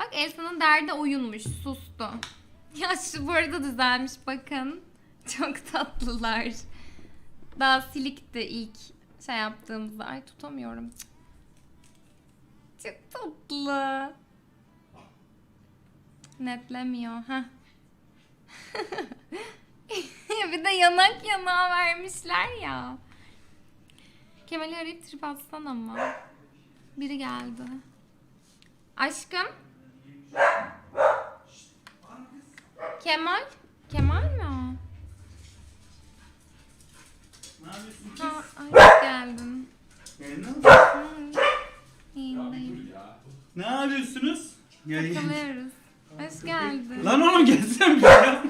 Bak Elsa'nın derdi oyunmuş. Sustu. Ya şu bu arada düzelmiş bakın. Çok tatlılar. Daha silikti ilk şey yaptığımızda. Ay tutamıyorum. Çok tatlı. Netlemiyor. Heh. bir de yanak yanağa vermişler ya. Kemal'i arayıp trip atsan ama. Biri geldi. Aşkım. Kemal. Kemal mi o? Ha, ay? Hı. İyiyim. Ne yapıyorsunuz? Takılıyoruz. Hoş geldin. Lan oğlum gelsene bir ya.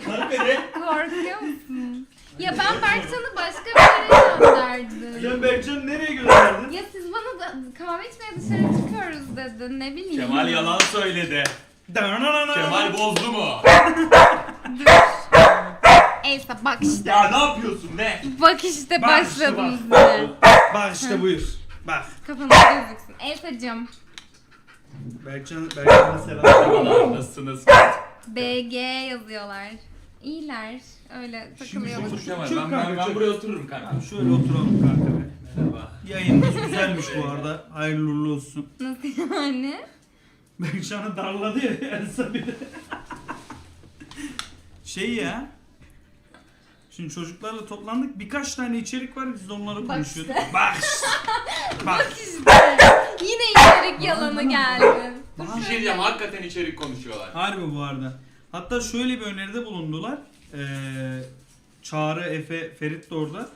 Korkuyor musun? Ya ben Berkcan'ı başka bir yere gönderdim. Sen Berkcan nereye gönderdin? Ya siz bana da kahve içmeye dışarı çıkıyoruz dedin ne bileyim. Kemal yalan söyledi. Kemal bozdu mu? Elsa bak işte. Ya ne yapıyorsun ne? Bak işte Bak işte başladınız bak. yine. Bak işte buyur. Bak. Kafanız gözüksün. Elsa'cığım. Berkcan, Berkcan'a selam. Merhabalar nasılsınız? BG yazıyorlar. İyiler. Öyle takılıyorlar. Otur Kemal ben, ben, ben buraya otururum kanka. Şöyle oturalım kanka be. Merhaba. Yayınımız güzelmiş bu arada. Hayırlı uğurlu olsun. Nasıl yani? Berkcan'ı darladı ya Elsa bir de. Şey ya. Şimdi çocuklarla toplandık. Birkaç tane içerik var. Biz de onları Bak konuşuyorduk. işte. Bak işte. Bak. İşte. Yine içerik yalanı geldi. Bir şey diyeceğim hakikaten içerik konuşuyorlar. Harbi bu arada. Hatta şöyle bir öneride bulundular. Ee, Çağrı, Efe, Ferit de orada.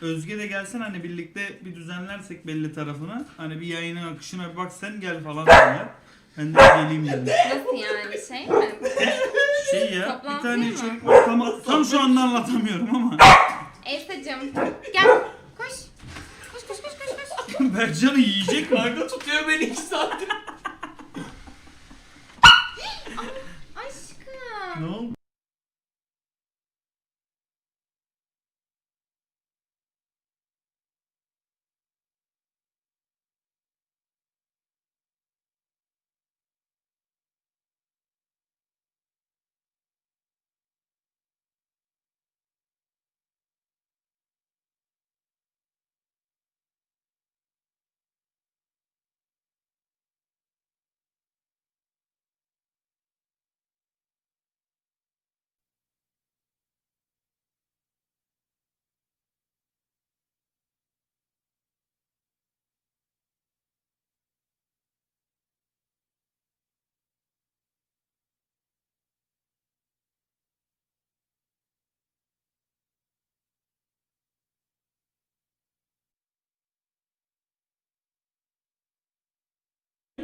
Özge de gelsen hani birlikte bir düzenlersek belli tarafına. Hani bir yayının akışına bir bak sen gel falan dediler. Ben de geleyim dedim. Nasıl yani şey mi? Şey ya bir Toplantı tane mı? içerik var. Tam, tam şu anda anlatamıyorum ama. Elsa'cığım gel. Koş. Koş koş koş koş koş. Berkcan'ı yiyecek mi? Kanka tutuyor beni 2 saattir.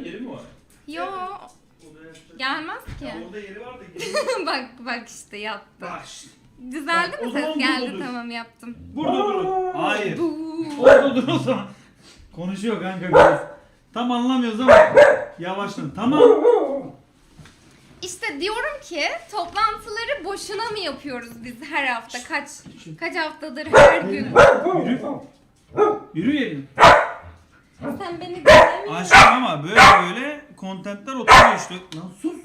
Yeri mi var? Yo gelmez ki. Orada yeri var da bak bak işte yattı. Bak. Düzeldi Bak, mi zaman ses? Geldi dur. tamam yaptım. Burada durun. Hayır. Buu. Orada dur o zaman. Konuşuyor kanka biraz. Tam anlamıyoruz ama yavaşlan. Tamam. İşte diyorum ki toplantıları boşuna mı yapıyoruz biz her hafta? Kaç kaç haftadır her gün? Yürü. Yürü yerim. Sen beni. Aşkım ama böyle böyle kontentler oturuyor işte. Lan sus.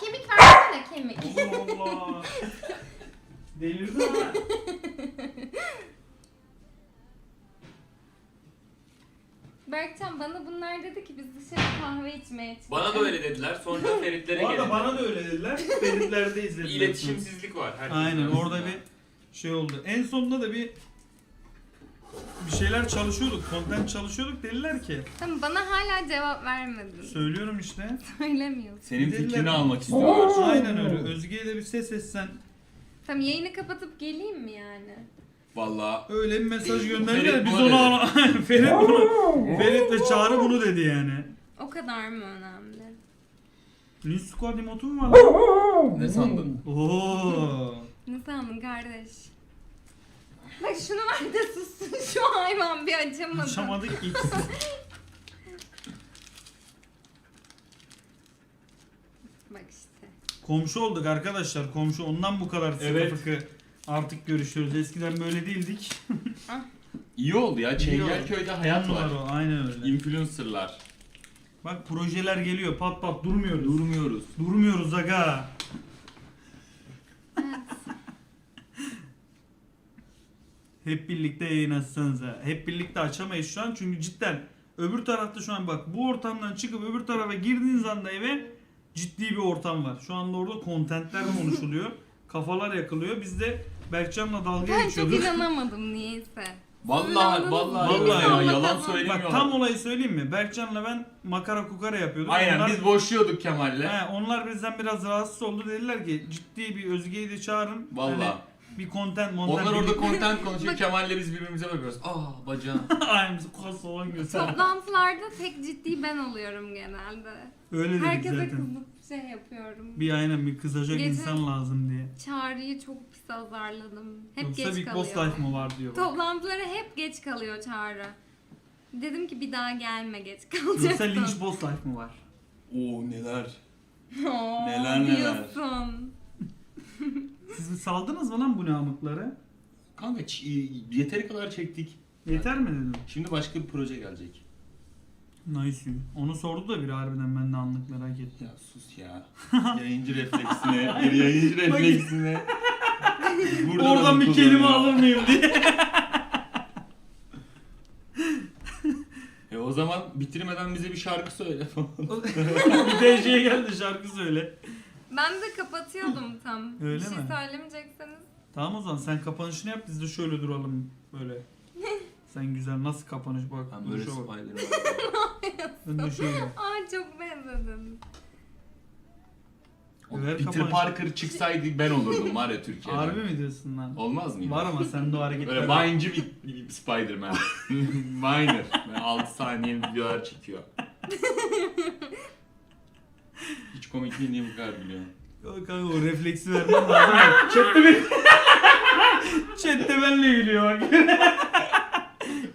Kemik versene kemik. Allah Allah. Delirdin ha. Berkcan bana bunlar dedi ki biz dışarı kahve içmeye çıktık. Bana da öyle dediler sonra Feritlere Bu arada gelin. bana da öyle dediler. Feritlerde izlediler. İletişimsizlik var. herkesin Aynen orada bir şey oldu. En sonunda da bir bir şeyler çalışıyorduk. Content çalışıyorduk dediler ki. Tamam bana hala cevap vermedin. Söylüyorum işte. Söylemiyorsun. Senin Dediler. fikrini almak istiyorlar. Aynen öyle. Özge'ye de bir ses etsen. Tamam yayını kapatıp geleyim mi yani? Valla Öyle bir mesaj gönderdiler. Ferit Biz onu dedi. Ferit bunu. Ferit ve Çağrı bunu dedi yani. O kadar mı önemli? New Squad emotu mu var lan? ne sandın? Oo. Nasıl anladın kardeş? Bak şunu ver de sussun şu hayvan bir açamadı. Açamadık ikisi. Bak işte. Komşu olduk arkadaşlar. Komşu ondan bu kadar sıkı Evet. fıkı artık görüşüyoruz. Eskiden böyle değildik. İyi oldu ya. Çengelköy'de hayat var. o, Aynen öyle. Influencerlar. Bak projeler geliyor pat pat durmuyoruz. Durmuyoruz. Durmuyoruz aga. Hep birlikte yayın açsanıza. Hep birlikte açamayız şu an çünkü cidden öbür tarafta şu an bak bu ortamdan çıkıp öbür tarafa girdiğiniz anda eve ciddi bir ortam var. Şu anda orada kontentler konuşuluyor. Kafalar yakılıyor. Biz de Berkcan'la dalga Ben çok geçiyorduk. inanamadım niyeyse. Vallahi vallahi, Vallahi ya, ya. yalan Bak söylemiyorlar. tam olayı söyleyeyim mi? Berkcan'la ben makara kukara yapıyorduk. Aynen Onlar- biz boşluyorduk Kemal'le. He, onlar bizden biraz rahatsız oldu. Dediler ki ciddi bir Özge'yi de çağırın. Vallahi. Hani bir content montent. Onlar orada content konuşuyor. Kemal'le biz birbirimize bakıyoruz. Aa bacağım. Aynen biz kos olan göster. Toplantılarda tek ciddi ben oluyorum genelde. Öyle dedik Herkese zaten. kızıp şey yapıyorum. Bir aynen bir kızacak Geçen- insan lazım diye. Çağrı'yı çok pis azarladım. Hep Yoksa geç Big kalıyor. Boss Life mı var diyor. Toplantılara hep geç kalıyor Çağrı. Dedim ki bir daha gelme geç Yoksa kalacaksın. Lynch Boss Life mı var? Oo neler. Oo, Neler neler. diyorsun. Siz saldınız mı lan bu namıkları? Kanka ç- yeteri kadar çektik. Yeter mi dedim. Şimdi başka bir proje gelecek. Nice. Onu sordu da bir harbiden ben de anlık merak ettim. Ya sus ya. yayıncı refleksine, bir yayıncı refleksine. Burada da Oradan bir kelime alır mıyım diye. E o zaman bitirmeden bize bir şarkı söyle falan. bir DJ'ye geldi şarkı söyle. Ben de kapatıyordum tam. Öyle bir şey mi? söylemeyecekseniz. Tamam o zaman sen kapanışını yap biz de şöyle duralım böyle. Sen güzel nasıl kapanış bak. Ben böyle duruşa bak. Spiderman. Ben de şöyle. Aa çok benzedim. O Ver Peter kapanış. Parker çıksaydı ben olurdum var ya Türkiye'de. Harbi mi diyorsun lan? Olmaz mıydı? Var ama sende o hareketler. Böyle Vine'cı bir, bir Spider-Man. Böyle 6 saniye videolar çekiyor. Hiç komik değil niye bu kadar biliyor? Yok kanka o refleksi vermem lazım. Chat'te ben... Chat'te benle gülüyor bak.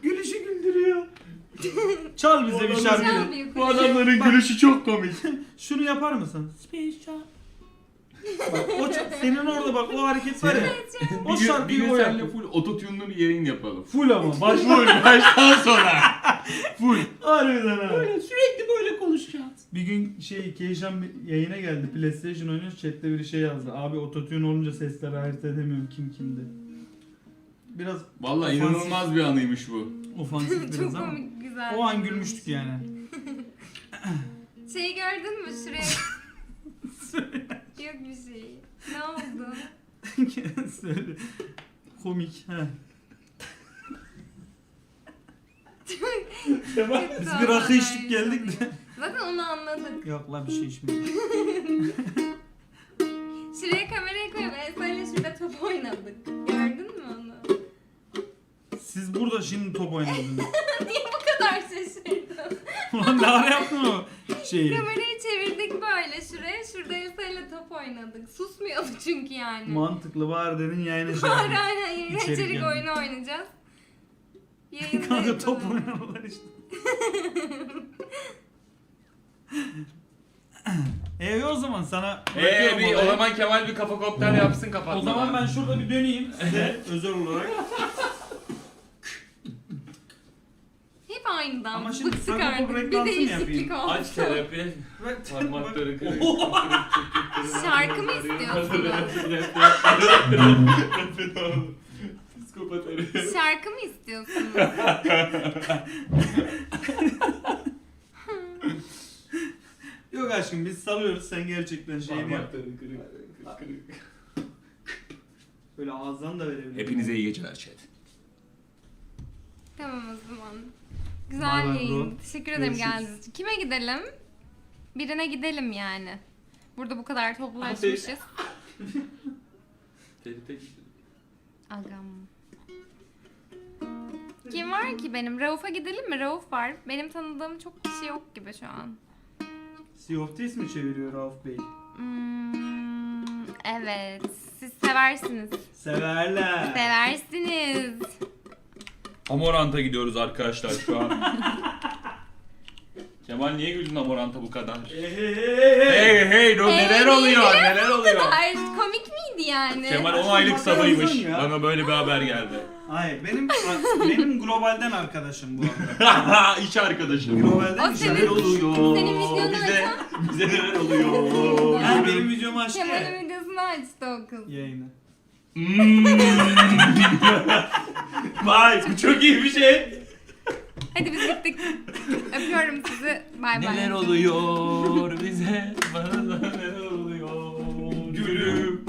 Gülüşü güldürüyor. Çal bize bir şarkı. Güzel bir Bu adamların gülüşü çok komik. Şunu yapar mısın? Space Bak o ç- senin orada bak o hareket var ya. bir o gün, bir şarkıyı gün o yaptı. full ototune'lu bir yayın yapalım. Full ama. Baş Full baştan sona. Full. Harbiden ha. sürekli. Bir gün şey Keyşan bir yayına geldi. PlayStation oynuyoruz. Chat'te bir şey yazdı. Abi ototune olunca sesleri ayırt edemiyorum kim kimdi. Biraz Vallahi Ofansif. inanılmaz bir anıymış bu. ofansif biraz çok ama. komik güzel. O an gülmüştük yani. Şeyi gördün mü şuraya? Yok bir şey. Ne oldu? Söyle. Komik. He. Biz bir rakı içtik geldik de. Zaten onu anladık. Yok lan bir şey içmedik. Şuraya kamerayı koyup Esra'yla şurada top oynadık. Gördün mü onu? Siz burada şimdi top oynadınız. Niye bu kadar şaşırdın? Ulan ne ara yaptın o şeyi? Kamerayı çevirdik böyle şuraya. Şurada Esra'yla top oynadık. Susmuyordu çünkü yani. Mantıklı var dedin yayına şey Var aynen yayın İçerik içerik yani. oyunu oynayacağız. Yayında Kanka top yapalım. oynadılar işte. E o zaman sana Eee bırakıyorum bir, o olayı. zaman Kemal bir kafa kokteyl yapsın kapatmadan. O zaman ben şurada bir döneyim size özel olarak. Hep aynıdan Ama şimdi bıktık Sagopa artık. Bir değişiklik yapayım? oldu. Aç terapi. Parmakları kırık. Şarkı mı istiyorsunuz? Psikopat herif. Şarkı mı istiyorsunuz? Yok aşkım biz salıyoruz sen gerçekten şeyini yap. Parmakları kırık. kırık. Böyle ağızdan da verebilirim. Hepinize iyi geceler chat. tamam o zaman. Güzel bay yayın. bro. Teşekkür ederim Görüşürüz. geldiğiniz için. Kime gidelim? Birine gidelim yani. Burada bu kadar toplulaşmışız. Ferit'e Agam. Kim var ki benim? Rauf'a gidelim mi? Rauf var. Benim tanıdığım çok kişi yok gibi şu an. Sea of Thieves mi çeviriyor Rauf Bey? Hmm, evet. Siz seversiniz. Severler. Seversiniz. Amorant'a gidiyoruz arkadaşlar şu an. Kemal niye güldün Amorant'a bu kadar? Hey hey hey hey. Hey hey no, neler oluyor neler oluyor? Ay, komik miydi yani? Kemal 10 Aşkım aylık sabıymış. ya. Bana böyle bir haber geldi. Hayır benim benim globalden arkadaşım bu arada. İş arkadaşım. Globalden O iş senin- arkadaşım. oluyor? Senin videonu bize, bize neler oluyor? Ha, benim videomu açtı ya. Kemal'in videosunu açtı o kız. Yayını. Hmm. Vay bu çok iyi bir şey. Hadi biz gittik. Öpüyorum sizi. Bay bay. Neler oluyor bize? Bana neler oluyor? Gülüm